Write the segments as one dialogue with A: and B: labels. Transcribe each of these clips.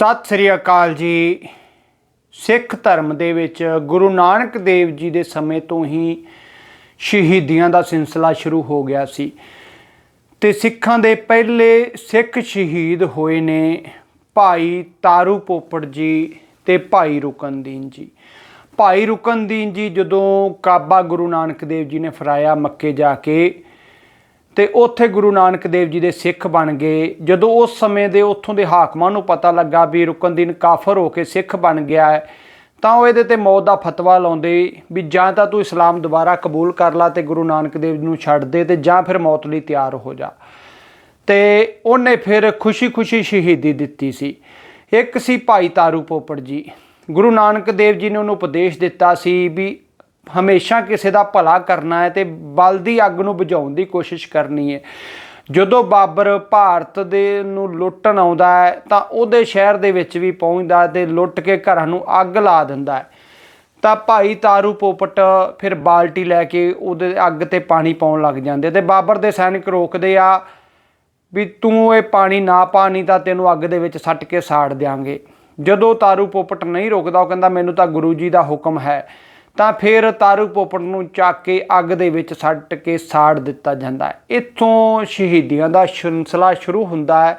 A: ਸਤਿ ਸ੍ਰੀ ਅਕਾਲ ਜੀ। ਸਿੱਖ ਧਰਮ ਦੇ ਵਿੱਚ ਗੁਰੂ ਨਾਨਕ ਦੇਵ ਜੀ ਦੇ ਸਮੇਂ ਤੋਂ ਹੀ ਸ਼ਹੀਦੀਆਂ ਦਾ ਸਿਲਸਿਲਾ ਸ਼ੁਰੂ ਹੋ ਗਿਆ ਸੀ। ਤੇ ਸਿੱਖਾਂ ਦੇ ਪਹਿਲੇ ਸਿੱਖ ਸ਼ਹੀਦ ਹੋਏ ਨੇ ਭਾਈ ਤਾਰੂ ਪੋਪੜ ਜੀ ਤੇ ਭਾਈ ਰੁਕਨਦੀਨ ਜੀ। ਭਾਈ ਰੁਕਨਦੀਨ ਜੀ ਜਦੋਂ ਕਾਬਾ ਗੁਰੂ ਨਾਨਕ ਦੇਵ ਜੀ ਨੇ ਫਰਾਇਆ ਮੱਕੇ ਜਾ ਕੇ ਤੇ ਉੱਥੇ ਗੁਰੂ ਨਾਨਕ ਦੇਵ ਜੀ ਦੇ ਸਿੱਖ ਬਣ ਗਏ। ਜਦੋਂ ਉਸ ਸਮੇਂ ਦੇ ਉੱਥੋਂ ਦੇ ਹਾਕਮਾਂ ਨੂੰ ਪਤਾ ਲੱਗਾ ਵੀ ਰੁਕਨਦੀਨ ਕਾਫਰ ਹੋ ਕੇ ਸਿੱਖ ਬਣ ਗਿਆ ਹੈ, ਤਾਂ ਉਹ ਇਹਦੇ ਤੇ ਮੌਤ ਦਾ ਫਤਵਾ ਲਾਉਂਦੇ ਵੀ ਜਾਂ ਤਾਂ ਤੂੰ ਇਸਲਾਮ ਦੁਬਾਰਾ ਕਬੂਲ ਕਰ ਲਾ ਤੇ ਗੁਰੂ ਨਾਨਕ ਦੇਵ ਨੂੰ ਛੱਡ ਦੇ ਤੇ ਜਾਂ ਫਿਰ ਮੌਤ ਲਈ ਤਿਆਰ ਹੋ ਜਾ। ਤੇ ਉਹਨੇ ਫਿਰ ਖੁਸ਼ੀ-ਖੁਸ਼ੀ ਸ਼ਹੀਦੀ ਦਿੱਤੀ ਸੀ। ਇੱਕ ਸੀ ਭਾਈ ਤਾਰੂ ਪੋਪੜ ਜੀ। ਗੁਰੂ ਨਾਨਕ ਦੇਵ ਜੀ ਨੇ ਉਹਨੂੰ ਉਪਦੇਸ਼ ਦਿੱਤਾ ਸੀ ਵੀ ਹਮੇਸ਼ਾ ਕਿਸੇ ਦਾ ਭਲਾ ਕਰਨਾ ਹੈ ਤੇ ਬਲਦੀ ਅੱਗ ਨੂੰ ਬੁਝਾਉਣ ਦੀ ਕੋਸ਼ਿਸ਼ ਕਰਨੀ ਹੈ। ਜਦੋਂ ਬਾਬਰ ਭਾਰਤ ਦੇ ਨੂੰ ਲੁੱਟਣ ਆਉਂਦਾ ਹੈ, ਤਾਂ ਉਹਦੇ ਸ਼ਹਿਰ ਦੇ ਵਿੱਚ ਵੀ ਪਹੁੰਚਦਾ ਤੇ ਲੁੱਟ ਕੇ ਘਰਾਂ ਨੂੰ ਅੱਗ ਲਾ ਦਿੰਦਾ ਹੈ। ਤਾਂ ਭਾਈ ਤਾਰੂ ਪੋਪਟ ਫਿਰ ਬਾਲਟੀ ਲੈ ਕੇ ਉਹਦੇ ਅੱਗ ਤੇ ਪਾਣੀ ਪਾਉਣ ਲੱਗ ਜਾਂਦੇ ਤੇ ਬਾਬਰ ਦੇ ਸੈਨਿਕ ਰੋਕਦੇ ਆ ਵੀ ਤੂੰ ਇਹ ਪਾਣੀ ਨਾ ਪਾ, ਨਹੀਂ ਤਾਂ ਤੈਨੂੰ ਅੱਗ ਦੇ ਵਿੱਚ ਸੱਟ ਕੇ ਸਾੜ ਦਿਆਂਗੇ। ਜਦੋਂ ਤਾਰੂ ਪੋਪਟ ਨਹੀਂ ਰੋਕਦਾ, ਉਹ ਕਹਿੰਦਾ, ਮੈਨੂੰ ਤਾਂ ਗੁਰੂ ਜੀ ਦਾ ਹੁਕਮ ਹੈ। ਤਾਂ ਫਿਰ ਤਾਰੂ ਪੋਪੜ ਨੂੰ ਚੱਕ ਕੇ ਅੱਗ ਦੇ ਵਿੱਚ ਸੱਟ ਕੇ ਸਾੜ ਦਿੱਤਾ ਜਾਂਦਾ ਹੈ। ਇੱਥੋਂ ਸ਼ਹੀਦੀਆਂ ਦਾ ਸਿਲਸਿਲਾ ਸ਼ੁਰੂ ਹੁੰਦਾ ਹੈ।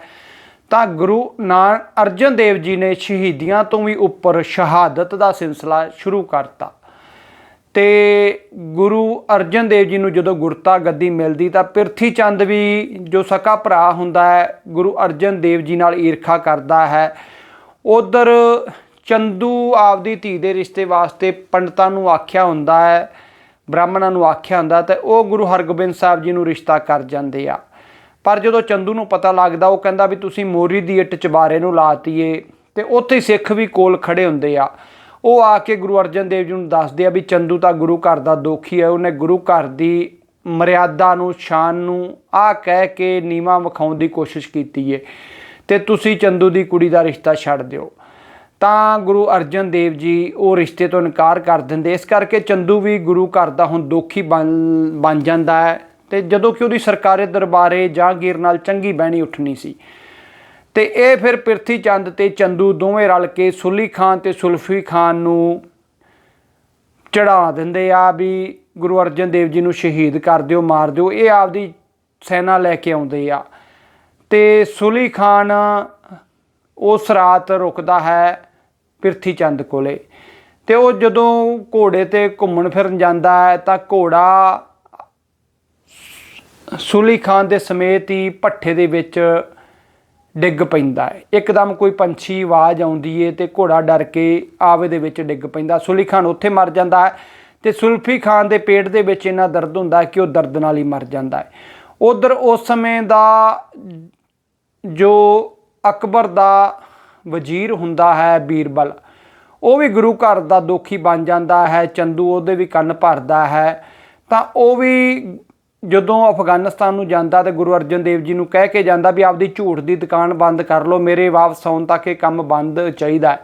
A: ਤਾਂ ਗੁਰੂ ਨਾਨਕ ਅਰਜਨ ਦੇਵ ਜੀ ਨੇ ਸ਼ਹੀਦੀਆਂ ਤੋਂ ਵੀ ਉੱਪਰ ਸ਼ਹਾਦਤ ਦਾ ਸਿਲਸਿਲਾ ਸ਼ੁਰੂ ਕਰਤਾ। ਤੇ ਗੁਰੂ ਅਰਜਨ ਦੇਵ ਜੀ ਨੂੰ ਜਦੋਂ ਗੁਰਤਾ ਗੱਦੀ ਮਿਲਦੀ ਤਾਂ ਪਿਰਥੀ ਚੰਦ ਵੀ ਜੋ ਸਕਾ ਭਰਾ ਹੁੰਦਾ ਹੈ, ਗੁਰੂ ਅਰਜਨ ਦੇਵ ਜੀ ਨਾਲ ਈਰਖਾ ਕਰਦਾ ਹੈ। ਉਧਰ ਚੰਦੂ ਆਪਦੀ ਧੀ ਦੇ ਰਿਸ਼ਤੇ ਵਾਸਤੇ ਪੰਡਤਾਂ ਨੂੰ ਆਖਿਆ ਹੁੰਦਾ ਹੈ, ਬ੍ਰਾਹਮਣਾਂ ਨੂੰ ਆਖਿਆ ਹੁੰਦਾ ਤੇ ਉਹ ਗੁਰੂ ਹਰਗੋਬਿੰਦ ਸਾਹਿਬ ਜੀ ਨੂੰ ਰਿਸ਼ਤਾ ਕਰ ਜਾਂਦੇ ਆ। ਪਰ ਜਦੋਂ ਚੰਦੂ ਨੂੰ ਪਤਾ ਲੱਗਦਾ, ਉਹ ਕਹਿੰਦਾ ਵੀ ਤੁਸੀਂ ਮੋਰੀ ਦੀ ਇੱਟ ਚਬਾਰੇ ਨੂੰ ਲਾਤੀਏ ਤੇ ਉੱਥੇ ਸਿੱਖ ਵੀ ਕੋਲ ਖੜੇ ਹੁੰਦੇ ਆ। ਉਹ ਆ ਕੇ ਗੁਰੂ ਅਰਜਨ ਦੇਵ ਜੀ ਨੂੰ ਦੱਸਦੇ ਆ ਵੀ ਚੰਦੂ ਤਾਂ ਗੁਰੂ ਘਰ ਦਾ ਦੋਖੀ ਹੈ, ਉਹਨੇ ਗੁਰੂ ਘਰ ਦੀ ਮਰਿਆਦਾ ਨੂੰ, ਸ਼ਾਨ ਨੂੰ ਆ ਕਹਿ ਕੇ ਨੀਵਾ ਵਿਖਾਉਣ ਦੀ ਕੋਸ਼ਿਸ਼ ਕੀਤੀ ਏ। ਤੇ ਤੁਸੀਂ ਚੰਦੂ ਦੀ ਕੁੜੀ ਦਾ ਰਿਸ਼ਤਾ ਛੱਡ ਦਿਓ। ਤਾਂ ਗੁਰੂ ਅਰਜਨ ਦੇਵ ਜੀ ਉਹ ਰਿਸ਼ਤੇ ਤੋਂ ਇਨਕਾਰ ਕਰ ਦਿੰਦੇ। ਇਸ ਕਰਕੇ ਚੰਦੂ ਵੀ ਗੁਰੂ ਘਰ ਦਾ ਹੁਣ ਦੋਖੀ ਬਣ ਬਣ ਜਾਂਦਾ ਹੈ ਤੇ ਜਦੋਂ ਕਿ ਉਹਦੀ ਸਰਕਾਰੀ ਦਰਬਾਰੇ ਜਹਾਂਗੀਰ ਨਾਲ ਚੰਗੀ ਬਹਿਣੀ ਉੱਠਣੀ ਸੀ। ਤੇ ਇਹ ਫਿਰ ਪ੍ਰਿਥੀ ਚੰਦ ਤੇ ਚੰਦੂ ਦੋਵੇਂ ਰਲ ਕੇ ਸੁਲੀ ਖਾਨ ਤੇ ਸੁਲਫੀ ਖਾਨ ਨੂੰ ਚੜਾ ਦਿੰਦੇ ਆ ਵੀ ਗੁਰੂ ਅਰਜਨ ਦੇਵ ਜੀ ਨੂੰ ਸ਼ਹੀਦ ਕਰ ਦਿਓ, ਮਾਰ ਦਿਓ। ਇਹ ਆਪਦੀ ਸੈਨਾ ਲੈ ਕੇ ਆਉਂਦੇ ਆ। ਤੇ ਸੁਲੀ ਖਾਨ ਉਸ ਰਾਤ ਰੁਕਦਾ ਹੈ ਪਿਰਥੀ ਚੰਦ ਕੋਲੇ। ਤੇ ਉਹ ਜਦੋਂ ਘੋੜੇ ਤੇ ਘੁੰਮਣ ਫਿਰਨ ਜਾਂਦਾ ਹੈ ਤਾਂ ਘੋੜਾ ਸੁਲੀ ਖਾਨ ਦੇ ਸਮੇਤ ਹੀ ਪੱਠੇ ਦੇ ਵਿੱਚ ਡਿੱਗ ਪੈਂਦਾ ਹੈ। ਇੱਕਦਮ ਕੋਈ ਪੰਛੀ ਆਵਾਜ਼ ਆਉਂਦੀ ਏ ਤੇ ਘੋੜਾ ਡਰ ਕੇ ਆਵੇ ਦੇ ਵਿੱਚ ਡਿੱਗ ਪੈਂਦਾ। ਸੁਲੀ ਖਾਨ ਉੱਥੇ ਮਰ ਜਾਂਦਾ ਹੈ ਤੇ ਸੁਲਫੀ ਖਾਨ ਦੇ ਪੇਟ ਦੇ ਵਿੱਚ ਇੰਨਾ ਦਰਦ ਹੁੰਦਾ ਕਿ ਉਹ ਦਰਦ ਨਾਲ ਹੀ ਮਰ ਜਾਂਦਾ ਹੈ। ਉਧਰ ਉਸ ਸਮੇਂ ਦਾ ਜੋ ਅਕਬਰ ਦਾ ਵਜ਼ੀਰ ਹੁੰਦਾ ਹੈ ਬੀਰਬਲ। ਉਹ ਵੀ ਗੁਰੂ ਘਰ ਦਾ ਦੋਖੀ ਬਣ ਜਾਂਦਾ ਹੈ, ਚੰਦੂ ਉਹਦੇ ਵੀ ਕੰਨ ਭਰਦਾ ਹੈ। ਤਾਂ ਉਹ ਵੀ ਜਦੋਂ ਅਫਗਾਨਿਸਤਾਨ ਨੂੰ ਜਾਂਦਾ ਤੇ ਗੁਰੂ ਅਰਜਨ ਦੇਵ ਜੀ ਨੂੰ ਕਹਿ ਕੇ ਜਾਂਦਾ ਵੀ ਆਪਦੀ ਝੂਠ ਦੀ ਦੁਕਾਨ ਬੰਦ ਕਰ ਲਓ, ਮੇਰੇ ਵਾਪਸ ਆਉਣ ਤੱਕ ਇਹ ਕੰਮ ਬੰਦ ਚਾਹੀਦਾ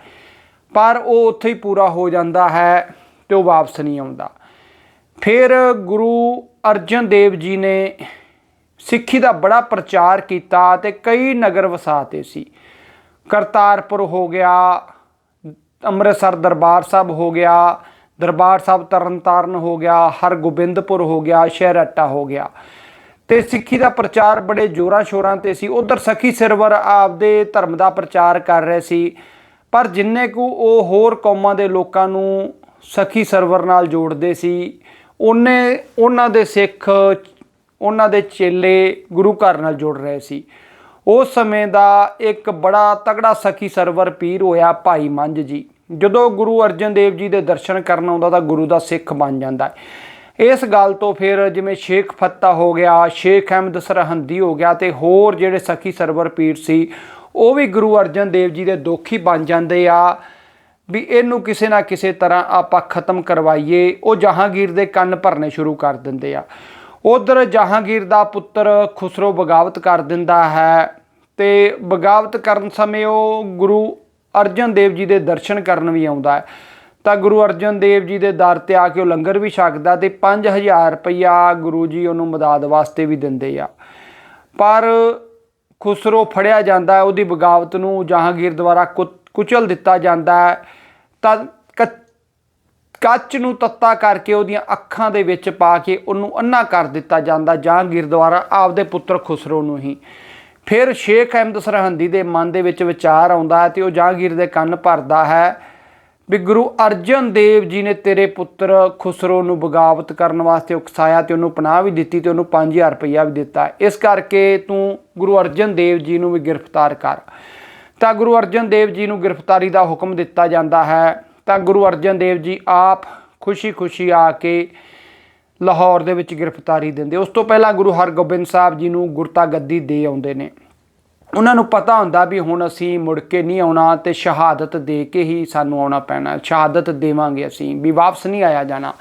A: ਪਰ ਉਹ ਉੱਥੇ ਹੀ ਪੂਰਾ ਹੋ ਜਾਂਦਾ ਹੈ ਤੇ ਉਹ ਵਾਪਸ ਨਹੀਂ ਆਉਂਦਾ। ਫਿਰ ਗੁਰੂ ਅਰਜਨ ਦੇਵ ਜੀ ਨੇ ਸਿੱਖੀ ਦਾ ਬੜਾ ਪ੍ਰਚਾਰ ਕੀਤਾ ਤੇ ਕਈ ਨਗਰ ਵਸਾਤੇ ਸੀ। ਕਰਤਾਰਪੁਰ ਹੋ ਗਿਆ, ਅੰਮ੍ਰਿਤਸਰ ਦਰਬਾਰ ਸਾਹਿਬ ਹੋ ਗਿਆ, ਦਰਬਾਰ ਸਾਹਿਬ ਤਰਨਤਾਰਨ ਹੋ ਗਿਆ, ਹਰਗੋਬਿੰਦਪੁਰ ਹੋ ਗਿਆ, ਸ਼ਹਿਰਟਾ ਹੋ ਗਿਆ। ਤੇ ਸਿੱਖੀ ਦਾ ਪ੍ਰਚਾਰ ਬੜੇ ਜੋਰਾਂ ਸ਼ੋਰਾਂ ਤੇ ਸੀ। ਉਧਰ ਸਖੀ ਸਰਵਰ ਆਪਦੇ ਧਰਮ ਦਾ ਪ੍ਰਚਾਰ ਕਰ ਰਹੇ ਸੀ। ਪਰ ਜਿੰਨੇ ਕੁ ਉਹ ਹੋਰ ਕੌਮਾਂ ਦੇ ਲੋਕਾਂ ਨੂੰ ਸਖੀ ਸਰਵਰ ਨਾਲ ਜੋੜਦੇ ਸੀ, ਉਹਨੇ ਉਹਨਾਂ ਦੇ ਸਿੱਖ, ਉਹਨਾਂ ਦੇ ਚੇਲੇ ਗੁਰੂ ਘਰ ਨਾਲ ਜੁੜ ਰਹੇ ਸੀ। ਉਸ ਸਮੇਂ ਦਾ ਇੱਕ ਬੜਾ ਤਗੜਾ ਸਖੀ ਸਰਵਰ ਪੀਰ ਹੋਇਆ ਭਾਈ ਮੰਝ ਜੀ। ਜਦੋਂ ਗੁਰੂ ਅਰਜਨ ਦੇਵ ਜੀ ਦੇ ਦਰਸ਼ਨ ਕਰਨ ਆਉਂਦਾ ਤਾਂ ਗੁਰੂ ਦਾ ਸਿੱਖ ਬਣ ਜਾਂਦਾ ਇਸ ਗੱਲ ਤੋਂ ਫਿਰ ਜਿਵੇਂ ਸ਼ੇਖ ਫੱਤਾ ਹੋ ਗਿਆ, ਸ਼ੇਖ ਅਹਿਮਦ ਸਰਹੰਦੀ ਹੋ ਗਿਆ ਤੇ ਹੋਰ ਜਿਹੜੇ ਸਖੀ ਸਰਵਰ ਪੀਰ ਸੀ, ਉਹ ਵੀ ਗੁਰੂ ਅਰਜਨ ਦੇਵ ਜੀ ਦੇ ਦੋਖੀ ਬਣ ਜਾਂਦੇ ਆ ਵੀ ਇਹਨੂੰ ਕਿਸੇ ਨਾ ਕਿਸੇ ਤਰ੍ਹਾਂ ਆਪਾਂ ਖਤਮ ਕਰਵਾਈਏ। ਉਹ ਜਹਾਂਗੀਰ ਦੇ ਕੰਨ ਭਰਨੇ ਸ਼ੁਰੂ ਕਰ ਦਿੰਦੇ ਆ। ਉਧਰ ਜਹਾਂਗੀਰ ਦਾ ਪੁੱਤਰ ਖੁਸਰੋ ਬਗਾਵਤ ਕਰ ਦਿੰਦਾ ਹੈ। ਤੇ ਬਗਾਵਤ ਕਰਨ ਸਮੇਂ ਉਹ ਗੁਰੂ ਅਰਜਨ ਦੇਵ ਜੀ ਦੇ ਦਰਸ਼ਨ ਕਰਨ ਵੀ ਆਉਂਦਾ ਹੈ। ਤਾਂ ਗੁਰੂ ਅਰਜਨ ਦੇਵ ਜੀ ਦੇ ਦਰ ਤੇ ਆ ਕੇ ਉਹ ਲੰਗਰ ਵੀ ਛਕਦਾ ਤੇ 5000 ਰੁਪਇਆ ਗੁਰੂ ਜੀ ਉਹਨੂੰ ਮਦਦ ਵਾਸਤੇ ਵੀ ਦਿੰਦੇ ਆ। ਪਰ ਖੁਸਰੋ ਫੜਿਆ ਜਾਂਦਾ ਉਹਦੀ ਬਗਾਵਤ ਨੂੰ ਜਹਾਂਗੀਰ ਦੁਆਰਾ ਕੁ- ਕੁਚਲ ਦਿੱਤਾ ਜਾਂਦਾ ਤਾਂ ਕੱਚ ਨੂੰ ਤੱਤਾ ਕਰਕੇ ਉਹਦੀਆਂ ਅੱਖਾਂ ਦੇ ਵਿੱਚ ਪਾ ਕੇ ਉਹਨੂੰ ਅੰਨਾ ਕਰ ਦਿੱਤਾ ਜਾਂਦਾ ਜਹਾਂਗੀਰ ਦੁਆਰਾ, ਆਪਦੇ ਪੁੱਤਰ ਖੁਸਰੋ ਨੂੰ ਹੀ। ਫਿਰ ਸ਼ੇਖ ਅਹਿਮਦ ਸਰਹੰਦੀ ਦੇ ਮਨ ਦੇ ਵਿੱਚ ਵਿਚਾਰ ਆਉਂਦਾ ਹੈ ਤੇ ਉਹ ਜਹਾਂਗੀਰ ਦੇ ਕੰਨ ਭਰਦਾ ਹੈ ਵੀ ਗੁਰੂ ਅਰਜਨ ਦੇਵ ਜੀ ਨੇ ਤੇਰੇ ਪੁੱਤਰ ਖੁਸਰੋ ਨੂੰ ਬਗਾਵਤ ਕਰਨ ਵਾਸਤੇ ਉਕਸਾਇਆ ਤੇ ਉਹਨੂੰ ਪਨਾਹ ਵੀ ਦਿੱਤੀ ਤੇ ਉਹਨੂੰ 5000 ਰੁਪਇਆ ਵੀ ਦਿੱਤਾ। ਇਸ ਕਰਕੇ ਤੂੰ ਗੁਰੂ ਅਰਜਨ ਦੇਵ ਜੀ ਨੂੰ ਵੀ ਗ੍ਰਿਫਤਾਰ ਕਰ। ਤਾਂ ਗੁਰੂ ਅਰਜਨ ਦੇਵ ਜੀ ਨੂੰ ਗ੍ਰਿਫਤਾਰੀ ਦਾ ਹੁਕਮ ਦਿੱਤਾ ਜਾਂਦਾ ਹੈ। ਤਾਂ ਗੁਰੂ ਅਰਜਨ ਦੇਵ ਜੀ ਆਪ ਖੁਸ਼ੀ-ਖੁਸ਼ੀ ਆ ਕੇ ਲਾਹੌਰ ਦੇ ਵਿੱਚ ਗ੍ਰਿਫਤਾਰੀ ਦਿੰਦੇ। ਉਸ ਤੋਂ ਪਹਿਲਾਂ ਗੁਰੂ ਹਰਗੋਬਿੰਦ ਸਾਹਿਬ ਜੀ ਨੂੰ ਗੁਰਤਾ ਗੱਦੀ ਦੇ ਆਉਂਦੇ ਨੇ। ਉਹਨਾਂ ਨੂੰ ਪਤਾ ਹੁੰਦਾ ਵੀ ਹੁਣ ਅਸੀਂ ਮੁੜ ਕੇ ਨਹੀਂ ਆਉਣਾ ਤੇ ਸ਼ਹਾਦਤ ਦੇ ਕੇ ਹੀ ਸਾਨੂੰ ਆਉਣਾ ਪੈਣਾ। ਸ਼ਹਾਦਤ ਦੇਵਾਂਗੇ ਅਸੀਂ, ਵੀ ਵਾਪਸ ਨਹੀਂ ਆਇਆ ਜਾਣਾ।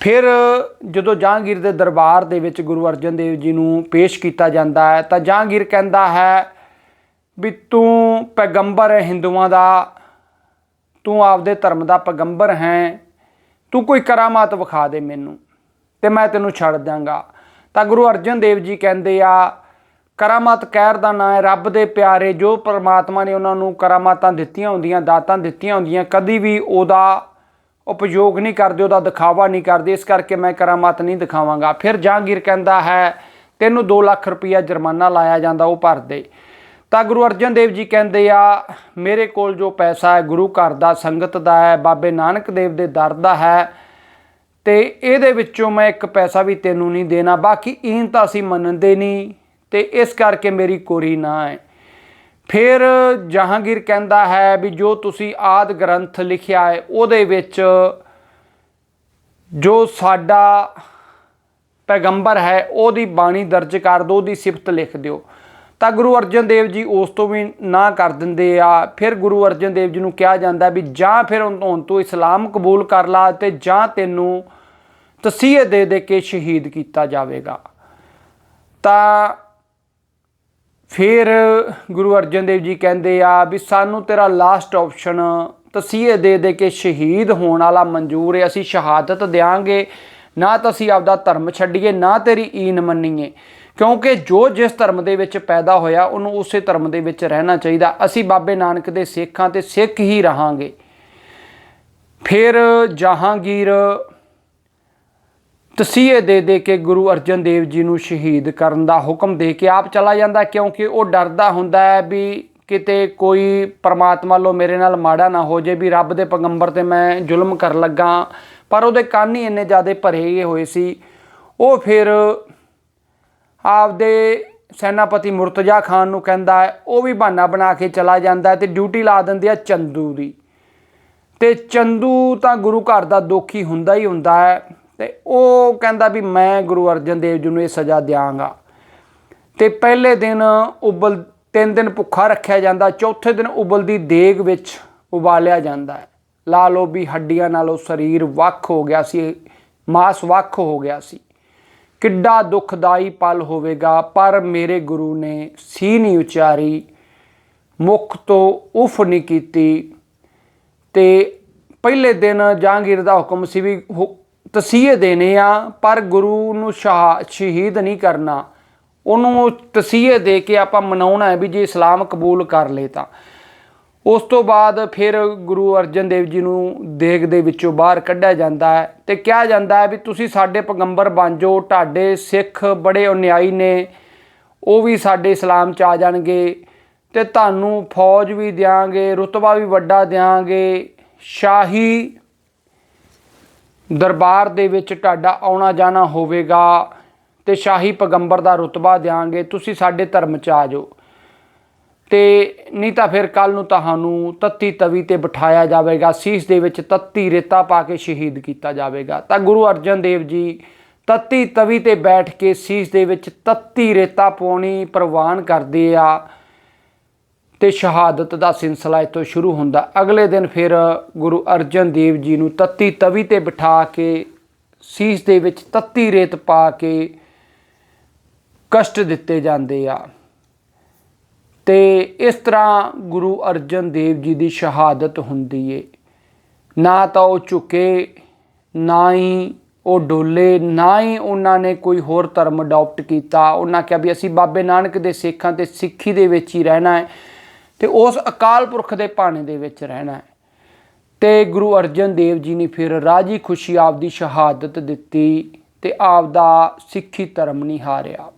A: ਫਿਰ ਜਦੋਂ ਜਹਾਂਗੀਰ ਦੇ ਦਰਬਾਰ ਦੇ ਵਿੱਚ ਗੁਰੂ ਅਰਜਨ ਦੇਵ ਜੀ ਨੂੰ ਪੇਸ਼ ਕੀਤਾ ਜਾਂਦਾ ਹੈ, ਤਾਂ ਜਹਾਂਗੀਰ ਕਹਿੰਦਾ ਹੈ ਵੀ ਤੂੰ ਪੈਗੰਬਰ ਹੈ ਹਿੰਦੂਆਂ ਦਾ, ਤੂੰ ਆਪਦੇ ਧਰਮ ਦਾ ਪੈਗੰਬਰ ਹੈ। ਤੂੰ ਕੋਈ ਕਰਾਮਾਤ ਵਿਖਾ ਦੇ ਮੈਨੂੰ ਤੇ ਮੈਂ ਤੈਨੂੰ ਛੱਡ ਦਾਂਗਾ ਤਾਂ ਗੁਰੂ ਅਰਜਨ ਦੇਵ ਜੀ ਕਹਿੰਦੇ ਆ, ਕਰਾਮਾਤ ਕਹਿਰ ਦਾ ਨਾਂ ਹੈ, ਰੱਬ ਦੇ ਪਿਆਰੇ ਜੋ ਪਰਮਾਤਮਾ ਨੇ ਉਹਨਾਂ ਨੂੰ ਕਰਾਮਾਤਾਂ ਦਿੱਤੀਆਂ ਹੁੰਦੀਆਂ, ਦਾਤਾਂ ਦਿੱਤੀਆਂ ਹੁੰਦੀਆਂ, ਕਦੀ ਵੀ ਉਹਦਾ ਉਪਯੋਗ ਨਹੀਂ ਕਰਦੇ, ਉਹਦਾ ਦਿਖਾਵਾ ਨਹੀਂ ਕਰਦੇ, ਇਸ ਕਰਕੇ ਮੈਂ ਕਰਾਮਾਤ ਨਹੀਂ ਦਿਖਾਵਾਂਗਾ। ਫਿਰ ਜਹਾਂਗੀਰ ਕਹਿੰਦਾ ਹੈ, ਤੈਨੂੰ 2 ਲੱਖ ਰੁਪਇਆ ਜੁਰਮਾਨਾ ਲਾਇਆ ਜਾਂਦਾ, ਉਹ ਭਰ ਦੇ। ਤਾਂ ਗੁਰੂ ਅਰਜਨ ਦੇਵ ਜੀ ਕਹਿੰਦੇ ਆ, ਮੇਰੇ ਕੋਲ ਜੋ ਪੈਸਾ ਹੈ, ਗੁਰੂ ਘਰ ਦਾ, ਸੰਗਤ ਦਾ ਹੈ, ਬਾਬੇ ਨਾਨਕ ਦੇਵ ਦੇ ਦਰ ਦਾ ਹੈ, ਤੇ ਇਹਦੇ ਵਿੱਚੋਂ ਮੈਂ ਇੱਕ ਪੈਸਾ ਵੀ ਤੈਨੂੰ ਨਹੀਂ ਦੇਣਾ, ਬਾਕੀ ਇਨ ਤਾਂ ਅਸੀਂ ਮੰਨਦੇ ਨਹੀਂ, ਤੇ ਇਸ ਕਰਕੇ ਮੇਰੀ ਕੋਰੀ ਨਾ ਹੈ ਫਿਰ ਜਹਾਂਗੀਰ ਕਹਿੰਦਾ ਹੈ ਵੀ ਜੋ ਤੁਸੀਂ ਆਦ ਗ੍ਰੰਥ ਲਿਖਿਆ ਹੈ, ਉਹਦੇ ਵਿੱਚ ਜੋ ਸਾਡਾ ਪੈਗੰਬਰ ਹੈ, ਉਹਦੀ ਬਾਣੀ ਦਰਜ ਕਰ ਦਿਓ, ਉਹਦੀ ਸਿਫਤ ਲਿਖ ਦਿਓ। ਤਾਂ ਗੁਰੂ ਅਰਜਨ ਦੇਵ ਜੀ ਉਸ ਤੋਂ ਵੀ ਨਾ ਕਰ ਦਿੰਦੇ ਆ। ਫਿਰ ਗੁਰੂ ਅਰਜਨ ਦੇਵ ਜੀ ਨੂੰ ਕਿਹਾ ਜਾਂਦਾ ਵੀ ਜਾਂ ਫਿਰ ਹੁਣ ਤੋਂ ਇਸਲਾਮ ਕਬੂਲ ਕਰ ਲਾ ਤੇ ਜਾਂ ਤੈਨੂੰ ਤਸੀਹੇ ਦੇ ਦੇ ਕੇ ਸ਼ਹੀਦ ਕੀਤਾ ਜਾਵੇਗਾ। ਤਾਂ ਫਿਰ ਗੁਰੂ ਅਰਜਨ ਦੇਵ ਜੀ ਕਹਿੰਦੇ ਆ ਵੀ ਸਾਨੂੰ ਤੇਰਾ ਲਾਸਟ ਆਪਸ਼ਨ ਤਸੀਹੇ ਦੇ ਦੇ ਕੇ ਸ਼ਹੀਦ ਹੋਣ ਵਾਲਾ ਮਨਜ਼ੂਰ ਹੈ। ਅਸੀਂ ਸ਼ਹਾਦਤ ਦੇਾਂਗੇ ਨਾ ਤਾਂ ਅਸੀਂ ਆਪਦਾ ਧਰਮ ਛੱਡੀਏ, ਨਾ ਤੇਰੀ ਈਨ ਮੰਨੀਏ। ਕਿਉਂਕਿ ਜੋ ਜਿਸ ਧਰਮ ਦੇ ਵਿੱਚ ਪੈਦਾ ਹੋਇਆ, ਉਹਨੂੰ ਉਸੇ ਧਰਮ ਦੇ ਵਿੱਚ ਰਹਿਣਾ ਚਾਹੀਦਾ। ਅਸੀਂ ਬਾਬੇ ਨਾਨਕ ਦੇ ਸਿੱਖਾਂ ਤੇ ਸਿੱਖ ਹੀ ਰਹਾਂਗੇ। ਫਿਰ ਜਹਾਂਗੀਰ ਤਸੀਹੇ ਦੇ ਦੇ ਕੇ ਗੁਰੂ ਅਰਜਨ ਦੇਵ ਜੀ ਨੂੰ ਸ਼ਹੀਦ ਕਰਨ ਦਾ ਹੁਕਮ ਦੇ ਕੇ ਆਪ ਚਲਾ ਜਾਂਦਾ, ਕਿਉਂਕਿ ਉਹ ਡਰਦਾ ਹੁੰਦਾ ਹੈ ਵੀ ਕਿਤੇ ਕੋਈ ਪਰਮਾਤਮਾ ਲੋ ਮੇਰੇ ਨਾਲ ਮਾੜਾ ਨਾ ਹੋ ਜੇ, ਵੀ ਰੱਬ ਦੇ ਪੈਗੰਬਰ ਤੇ ਮੈਂ ਜ਼ੁਲਮ ਕਰਨ ਲੱਗਾ। ਪਰ ਉਹਦੇ ਕੰਨ ਹੀ ਇੰਨੇ ਜ਼ਿਆਦੇ ਭਰੇ ਹੋਏ ਸੀ। ਉਹ ਫਿਰ ਆਪਦੇ ਸੈਨਾਪਤੀ ਮੁਰਤਜ਼ਾ ਖਾਨ ਨੂੰ ਕਹਿੰਦਾ ਹੈ, ਉਹ ਵੀ ਬਹਾਨਾ ਬਣਾ ਕੇ ਚਲਾ ਜਾਂਦਾ ਹੈ ਤੇ ਡਿਊਟੀ ਲਾ ਦਿੰਦੇ ਆ ਚੰਦੂ ਦੀ। ਤੇ ਚੰਦੂ ਤਾਂ ਗੁਰੂ ਘਰ ਦਾ ਦੋਖੀ ਹੁੰਦਾ ਹੀ ਹੁੰਦਾ ਹੈ ਤੇ ਉਹ ਕਹਿੰਦਾ ਵੀ ਮੈਂ ਗੁਰੂ ਅਰਜਨ ਦੇਵ ਜੀ ਨੂੰ ਇਹ ਸਜ਼ਾ ਦਿਆਂਗਾ। ਤੇ ਪਹਿਲੇ ਦਿਨ ਉਬਲ, ਤਿੰਨ ਦਿਨ ਭੁੱਖਾ ਰੱਖਿਆ ਜਾਂਦਾ, ਚੌਥੇ ਦਿਨ ਉਬਲਦੀ ਦੇਗ ਵਿੱਚ ਉਬਾਲਿਆ ਜਾਂਦਾ ਹੈ। ਲਾ ਲੋ ਵੀ ਹੱਡੀਆਂ ਨਾਲੋਂ ਸਰੀਰ ਵੱਖ ਹੋ ਗਿਆ ਸੀ, ਮਾਸ ਵੱਖ ਹੋ ਗਿਆ ਸੀ। ਕਿੱਡਾ ਦੁਖਦਾਈ ਪਲ ਹੋਵੇਗਾ, ਪਰ ਮੇਰੇ ਗੁਰੂ ਨੇ ਸੀ ਨਹੀਂ ਉਚਾਰੀ, ਮੁਖ ਤੋਂ ਉਫ ਨਹੀਂ ਕੀਤੀ। ਤੇ ਪਹਿਲੇ ਦਿਨ ਜਹਾਂਗੀਰ ਦਾ ਹੁਕਮ ਸੀ ਵੀ ਹੁ- ਤਸੀਹੇ ਦੇਣੇ ਆ, ਪਰ ਗੁਰੂ ਨੂੰ ਸ਼ਹਾ- ਸ਼ਹੀਦ ਨਹੀਂ ਕਰਨਾ। ਉਹਨੂੰ ਤਸੀਹੇ ਦੇ ਕੇ ਆਪਾਂ ਮਨਾਉਣਾ ਹੈ ਵੀ ਜੇ ਇਸਲਾਮ ਕਬੂਲ ਕਰ ਲੇ ਤਾਂ। ਉਸ ਤੋਂ ਬਾਅਦ ਫਿਰ ਗੁਰੂ ਅਰਜਨ ਦੇਵ ਜੀ ਨੂੰ ਦੇਗ ਦੇ ਵਿੱਚੋਂ ਬਾਹਰ ਕੱਢਿਆ ਜਾਂਦਾ ਹੈ ਤੇ ਕਿਹਾ ਜਾਂਦਾ ਹੈ ਵੀ ਤੁਸੀਂ ਸਾਡੇ ਪੈਗੰਬਰ ਬਣ ਜਾਓ, ਤੁਹਾਡੇ ਸਿੱਖ ਬੜੇ ਅਨਿਆਈ ਨੇ, ਉਹ ਵੀ ਸਾਡੇ ਇਸਲਾਮ ਚ ਆ ਜਾਣਗੇ ਤੇ ਤੁਹਾਨੂੰ ਫੌਜ ਵੀ ਦਿਆਂਗੇ, ਰੁਤਬਾ ਵੀ ਵੱਡਾ ਦਿਆਂਗੇ, ਸ਼ਾਹੀ ਦਰਬਾਰ ਦੇ ਵਿੱਚ ਤੁਹਾਡਾ ਆਉਣਾ ਜਾਣਾ ਹੋਵੇਗਾ ਤੇ ਸ਼ਾਹੀ ਪੈਗੰਬਰ ਦਾ ਰੁਤਬਾ ਦਿਆਂਗੇ, ਤੁਸੀਂ ਸਾਡੇ ਧਰਮ ਚ ਆ ਜਾਓ। ਤੇ ਨਹੀਂ ਤਾਂ ਫਿਰ ਕੱਲ ਨੂੰ ਤੁਹਾਨੂੰ ਤੱਤੀ ਤਵੀ ਤੇ ਬਿਠਾਇਆ ਜਾਵੇਗਾ, ਸੀਸ ਦੇ ਵਿੱਚ ਤੱਤੀ ਰੇਤਾ ਪਾ ਕੇ ਸ਼ਹੀਦ ਕੀਤਾ ਜਾਵੇਗਾ। ਤਾਂ ਗੁਰੂ ਅਰਜਨ ਦੇਵ ਜੀ ਤੱਤੀ ਤਵੀ ਤੇ ਬੈਠ ਕੇ ਸੀਸ ਦੇ ਵਿੱਚ ਤੱਤੀ ਰੇਤਾ ਪਾਉਣੀ ਪ੍ਰਵਾਨ ਕਰਦੇ ਆ ਤੇ ਸ਼ਹਾਦਤ ਦਾ ਸਿਲਸਿਲਾ ਇੱਥੋਂ ਸ਼ੁਰੂ ਹੁੰਦਾ। ਅਗਲੇ ਦਿਨ ਫਿਰ ਗੁਰੂ ਅਰਜਨ ਦੇਵ ਜੀ ਨੂੰ ਤੱਤੀ ਤਵੀ ਤੇ ਬਿਠਾ ਕੇ ਸੀਸ ਦੇ ਵਿੱਚ ਤੱਤੀ ਰੇਤ ਪਾ ਕੇ ਕਸ਼ਟ ਦਿੱਤੇ ਜਾਂਦੇ ਆ। ਤੇ ਇਸ ਤਰ੍ਹਾਂ ਗੁਰੂ ਅਰਜਨ ਦੇਵ ਜੀ ਦੀ ਸ਼ਹਾਦਤ ਹੁੰਦੀ ਏ। ਨਾ ਤਾਂ ਉਹ ਝੁਕੇ, ਨਾ ਹੀ ਉਹ ਡੋਲੇ, ਨਾ ਹੀ ਉਹਨਾਂ ਨੇ ਕੋਈ ਹੋਰ ਧਰਮ ਅਡਾਪਟ ਕੀਤਾ। ਉਹਨਾਂ ਕਿਹਾ ਵੀ ਅਸੀਂ ਬਾਬੇ ਨਾਨਕ ਦੇ ਸਿੱਖਾਂ ਤੇ ਸਿੱਖੀ ਦੇ ਵਿੱਚ ਹੀ ਰਹਿਣਾ ਹੈ ਤੇ ਉਸ ਅਕਾਲ ਪੁਰਖ ਦੇ ਭਾਣੇ ਦੇ ਵਿੱਚ ਰਹਿਣਾ ਹੈ। ਤੇ ਗੁਰੂ ਅਰਜਨ ਦੇਵ ਜੀ ਨੇ ਫਿਰ ਰਾਜੀ ਖੁਸ਼ੀ ਆਪਦੀ ਸ਼ਹਾਦਤ ਦਿੱਤੀ ਤੇ ਆਪਦਾ ਸਿੱਖੀ ਧਰਮ ਨਹੀਂ ਹਾਰਿਆ